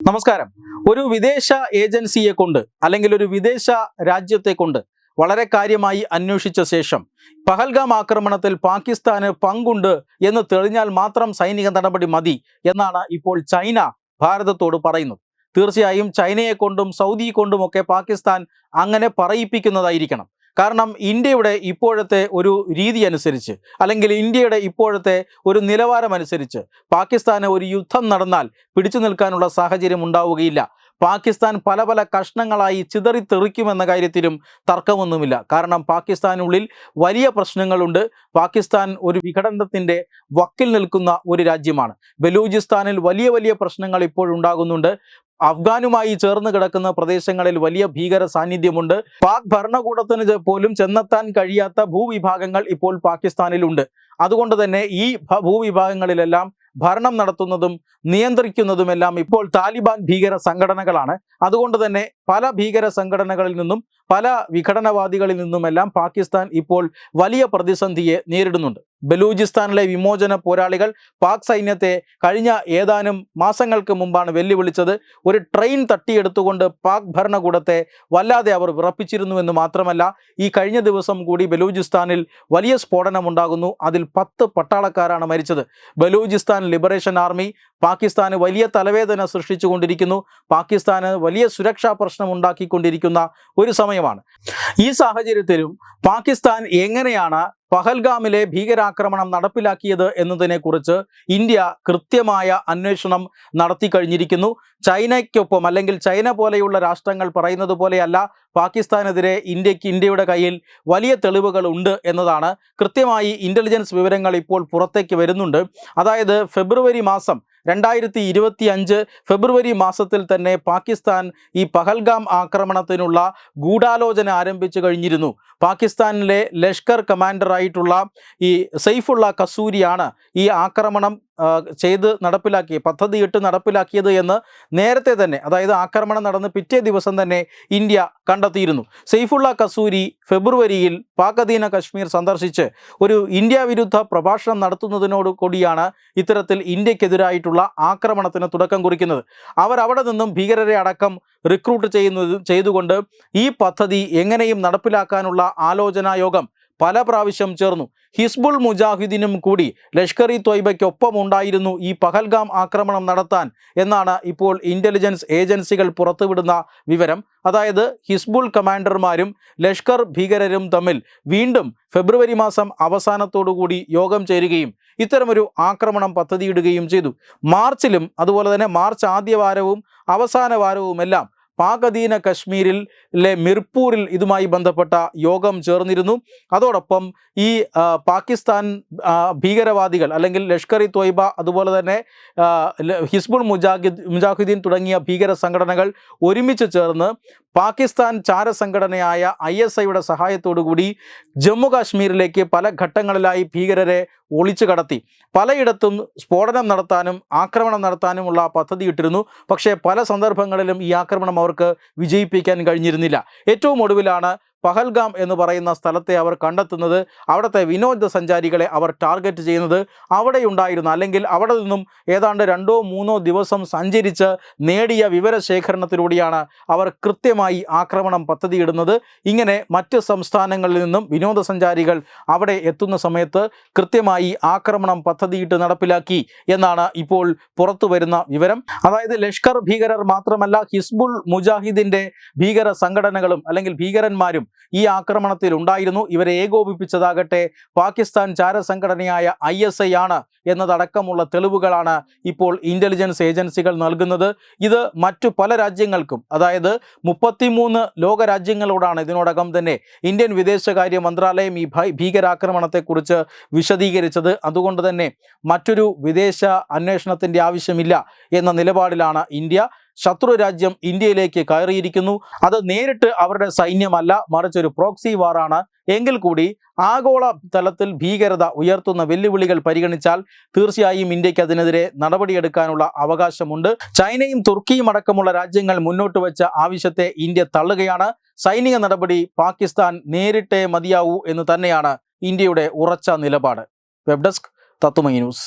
നമസ്കാരം. ഒരു വിദേശ ഏജൻസിയെ കൊണ്ട് അല്ലെങ്കിൽ ഒരു വിദേശ രാജ്യത്തെ കൊണ്ട് വളരെ കാര്യമായി അന്വേഷിച്ച ശേഷം പഹൽഗാം ആക്രമണത്തിൽ പാകിസ്ഥാന് പങ്കുണ്ട് എന്ന് തെളിഞ്ഞാൽ മാത്രം സൈനിക നടപടി മതി എന്നാണ് ഇപ്പോൾ ചൈന ഭാരതത്തോട് പറയുന്നത്. തീർച്ചയായും ചൈനയെ കൊണ്ടും സൗദി കൊണ്ടുമൊക്കെ പാകിസ്ഥാൻ അങ്ങനെ പറയിപ്പിക്കുന്നതായിരിക്കണം. കാരണം ഇന്ത്യയുടെ ഇപ്പോഴത്തെ ഒരു രീതി അനുസരിച്ച് അല്ലെങ്കിൽ ഇന്ത്യയുടെ ഇപ്പോഴത്തെ ഒരു നിലവാരം അനുസരിച്ച് പാകിസ്ഥാന് ഒരു യുദ്ധം നടന്നാൽ പിടിച്ചു നിൽക്കാനുള്ള സാഹചര്യം ഉണ്ടാവുകയില്ല. പാകിസ്ഥാൻ പല പല കഷ്ണങ്ങളായി ചിതറിത്തെറിക്കുമെന്ന കാര്യത്തിലും തർക്കമൊന്നുമില്ല. കാരണം പാകിസ്ഥാനുള്ളിൽ വലിയ പ്രശ്നങ്ങളുണ്ട്. പാകിസ്ഥാൻ ഒരു വിഘടനത്തിന്റെ വക്കിൽ നിൽക്കുന്ന ഒരു രാജ്യമാണ്. ബലൂചിസ്ഥാനിൽ വലിയ വലിയ പ്രശ്നങ്ങൾ ഇപ്പോഴുണ്ടാകുന്നുണ്ട് അഫ്ഗാനുമായി ചേർന്ന് കിടക്കുന്ന പ്രദേശങ്ങളിൽ വലിയ ഭീകര സാന്നിധ്യമുണ്ട്. പാക് ഭരണകൂടത്തിന് പോലും ചെന്നെത്താൻ കഴിയാത്ത ഭൂവിഭാഗങ്ങൾ ഇപ്പോൾ പാകിസ്ഥാനിലുണ്ട്. അതുകൊണ്ട് തന്നെ ഈ ഭൂവിഭാഗങ്ങളിലെല്ലാം ഭരണം നടത്തുന്നതും നിയന്ത്രിക്കുന്നതുമെല്ലാം ഇപ്പോൾ താലിബാൻ ഭീകര സംഘടനകളാണ്. അതുകൊണ്ട് തന്നെ പല ഭീകര സംഘടനകളിൽ നിന്നും പല വിഘടനവാദികളിൽ നിന്നുമെല്ലാം പാകിസ്ഥാൻ ഇപ്പോൾ വലിയ പ്രതിസന്ധിയെ നേരിടുന്നുണ്ട്. ബലൂചിസ്ഥാനിലെ വിമോചന പോരാളികൾ പാക് സൈന്യത്തെ കഴിഞ്ഞ ഏതാനും മാസങ്ങൾക്ക് മുമ്പാണ് വെല്ലുവിളിച്ചത് ഒരു ട്രെയിൻ തട്ടിയെടുത്തുകൊണ്ട് പാക് ഭരണകൂടത്തെ വല്ലാതെ അവർ വിറപ്പിച്ചിരുന്നുവെന്ന് മാത്രമല്ല ഈ കഴിഞ്ഞ ദിവസം കൂടി ബലൂചിസ്ഥാനിൽ വലിയ സ്ഫോടനമുണ്ടാകുന്നു. അതിൽ പത്ത് പട്ടാളക്കാരാണ് മരിച്ചത്. ബലൂചിസ്ഥാൻ ലിബറേഷൻ ആർമി പാകിസ്ഥാന് വലിയ തലവേദന സൃഷ്ടിച്ചുകൊണ്ടിരിക്കുന്നു. പാകിസ്ഥാന് വലിയ സുരക്ഷാ പ്രശ്നം ഉണ്ടാക്കിക്കൊണ്ടിരിക്കുന്ന ഒരു സമയമാണ്. ഈ സാഹചര്യത്തിലും പാകിസ്ഥാൻ എങ്ങനെയാണ് പഹൽഗാമിലെ ഭീകരാക്രമണം നടപ്പിലാക്കിയത് എന്നതിനെക്കുറിച്ച് ഇന്ത്യ കൃത്യമായ അന്വേഷണം നടത്തി കഴിഞ്ഞിരിക്കുന്നു. ചൈനയ്ക്കൊപ്പം അല്ലെങ്കിൽ ചൈന പോലെയുള്ള രാഷ്ട്രങ്ങൾ പറയുന്നത് പോലെയല്ല പാകിസ്ഥാനെതിരെ ഇന്ത്യയ്ക്ക് ഇന്ത്യയുടെ കയ്യിൽ വലിയ തെളിവുകൾ ഉണ്ട് എന്നതാണ്. കൃത്യമായി ഇന്റലിജൻസ് വിവരങ്ങൾ ഇപ്പോൾ പുറത്തേക്ക് വരുന്നുണ്ട്. അതായത് ഫെബ്രുവരി മാസം രണ്ടായിരത്തി ഇരുപത്തി അഞ്ച് ഫെബ്രുവരി മാസത്തിൽ തന്നെ പാകിസ്ഥാൻ ഈ പഹൽഗാം ആക്രമണത്തിനുള്ള ഗൂഢാലോചന ആരംഭിച്ചു കഴിഞ്ഞിരുന്നു. പാകിസ്ഥാനിലെ ലഷ്കർ കമാൻഡറായിട്ടുള്ള ഈ സെയ്ഫുള്ള കസൂരിയാണ് ഈ ആക്രമണം ചെയ്ത് നടപ്പിലാക്കി പദ്ധതിയിട്ട് നടപ്പിലാക്കിയത് എന്ന് നേരത്തെ തന്നെ അതായത് ആക്രമണം നടന്ന് പിറ്റേ ദിവസം തന്നെ ഇന്ത്യ കണ്ടെത്തിയിരുന്നു. സെയ്ഫുള്ള കസൂരി ഫെബ്രുവരിയിൽ പാക് അധീന കശ്മീർ സന്ദർശിച്ച് ഒരു ഇന്ത്യ വിരുദ്ധ പ്രഭാഷണം നടത്തുന്നതിനോട് കൂടിയാണ് ഇത്തരത്തിൽ ഇന്ത്യക്കെതിരായിട്ടുള്ള ആക്രമണത്തിന് തുടക്കം കുറിക്കുന്നത്. അവർ അവിടെ നിന്നും ഭീകരരെ അടക്കം റിക്രൂട്ട് ചെയ്യുന്നത് ചെയ്തുകൊണ്ട് ഈ പദ്ധതി എങ്ങനെയും നടപ്പിലാക്കാനുള്ള ആലോചനാ യോഗം പല പ്രാവശ്യം ചേർന്നു. ഹിസ്ബുൾ മുജാഹിദിനും കൂടി ലഷ്കർ ഇ ത്വയ്ബയ്ക്കൊപ്പം ഉണ്ടായിരുന്നു ഈ പഹൽഗാം ആക്രമണം നടത്താൻ എന്നാണ് ഇപ്പോൾ ഇന്റലിജൻസ് ഏജൻസികൾ പുറത്തുവിടുന്ന വിവരം. അതായത് ഹിസ്ബുൾ കമാൻഡർമാരും ലഷ്കർ ഭീകരരും തമ്മിൽ വീണ്ടും ഫെബ്രുവരി മാസം അവസാനത്തോടുകൂടി യോഗം ചേരുകയും ഇത്തരമൊരു ആക്രമണം പദ്ധതിയിടുകയും ചെയ്തു. മാർച്ചിലും അതുപോലെ തന്നെ മാർച്ച് ആദ്യ വാരവും അവസാന വാരവുമെല്ലാം പാക് അധീന കശ്മീരിൽ ലെ മിർപൂരിൽ ഇതുമായി ബന്ധപ്പെട്ട യോഗം ചേർന്നിരുന്നു. അതോടൊപ്പം ഈ പാകിസ്ഥാൻ ഭീകരവാദികൾ അല്ലെങ്കിൽ ലഷ്കർ ഇ ത്വയ്ബ അതുപോലെ തന്നെ ഹിസ്ബുൾ മുജാഹിദ് മുജാഹിദീൻ തുടങ്ങിയ ഭീകര സംഘടനകൾ ഒരുമിച്ച് ചേർന്ന് പാകിസ്ഥാൻ ചാരസംഘടനയായ ഐ എസ് ഐയുടെ സഹായത്തോടുകൂടി ജമ്മു കാശ്മീരിലേക്ക് പല ഘട്ടങ്ങളിലായി ഭീകരരെ ഒളിച്ചു കടത്തി. പലയിടത്തും സ്ഫോടനം നടത്താനും ആക്രമണം നടത്താനുമുള്ള പദ്ധതിയിട്ടിരുന്നു. പക്ഷേ പല സന്ദർഭങ്ങളിലും ഈ ആക്രമണം അവർക്ക് വിജയിപ്പിക്കാൻ കഴിഞ്ഞിരുന്നില്ല. ഏറ്റവും ഒടുവിലാണ് പഹൽഗാം എന്ന് പറയുന്ന സ്ഥലത്തെ അവർ കണ്ടെത്തുന്നത് അവിടുത്തെ വിനോദസഞ്ചാരികളെ അവർ ടാർഗറ്റ് ചെയ്യുന്നത് അവിടെയുണ്ടായിരുന്ന അല്ലെങ്കിൽ അവിടെ നിന്നും ഏതാണ്ട് രണ്ടോ മൂന്നോ ദിവസം സഞ്ചരിച്ച് നേടിയ വിവരശേഖരണത്തിലൂടെയാണ് അവർ കൃത്യമായി ആക്രമണം പദ്ധതിയിടുന്നത്. ഇങ്ങനെ മറ്റ് സംസ്ഥാനങ്ങളിൽ നിന്നും വിനോദസഞ്ചാരികൾ അവിടെ എത്തുന്ന സമയത്ത് കൃത്യമായി ആക്രമണം പദ്ധതിയിട്ട് നടപ്പിലാക്കി എന്നാണ് ഇപ്പോൾ പുറത്തു വരുന്ന വിവരം. അതായത് ലഷ്കർ ഭീകരർ മാത്രമല്ല ഹിസ്ബുൾ മുജാഹിദിന്റെ ഭീകര സംഘടനകളും അല്ലെങ്കിൽ ഭീകരന്മാരും ഈ ആക്രമണത്തിൽ ഉണ്ടായിരുന്നു. ഇവരെ ഏകോപിപ്പിച്ചതാകട്ടെ പാകിസ്ഥാൻ ചാരസംഘടനയായ ഐ എസ് ഐ ആണ് എന്നതടക്കമുള്ള തെളിവുകളാണ് ഇപ്പോൾ ഇന്റലിജൻസ് ഏജൻസികൾ നൽകുന്നത്. ഇത് മറ്റു പല രാജ്യങ്ങൾക്കും അതായത് മുപ്പത്തിമൂന്ന് ലോകരാജ്യങ്ങളോടാണ് ഇതിനോടകം തന്നെ ഇന്ത്യൻ വിദേശകാര്യ മന്ത്രാലയം ഈ ഭീകരാക്രമണത്തെക്കുറിച്ച് വിശദീകരിച്ചത്. അതുകൊണ്ട് തന്നെ മറ്റൊരു വിദേശ അന്വേഷണത്തിന്റെ ആവശ്യമില്ല എന്ന നിലപാടിലാണ് ഇന്ത്യ. ശത്രു രാജ്യം ഇന്ത്യയിലേക്ക് കയറിയിരിക്കുന്നു. അത് നേരിട്ട് അവരുടെ സൈന്യമല്ല മറിച്ച് ഒരു പ്രോക്സി വാറാണ് എങ്കിൽ കൂടി ആഗോള തലത്തിൽ ഭീകരത ഉയർത്തുന്ന വെല്ലുവിളികൾ പരിഗണിച്ചാൽ തീർച്ചയായും ഇന്ത്യയ്ക്ക് അതിനെതിരെ നടപടിയെടുക്കാനുള്ള അവകാശമുണ്ട്. ചൈനയും തുർക്കിയും അടക്കമുള്ള രാജ്യങ്ങൾ മുന്നോട്ട് വെച്ച ആവശ്യത്തെ ഇന്ത്യ തള്ളുകയാണ്. സൈനിക നടപടി പാകിസ്ഥാൻ നേരിട്ടേ മതിയാവൂ എന്ന് തന്നെയാണ് ഇന്ത്യയുടെ ഉറച്ച നിലപാട്. വെബ് ഡെസ്ക് തത്തുമൈ news.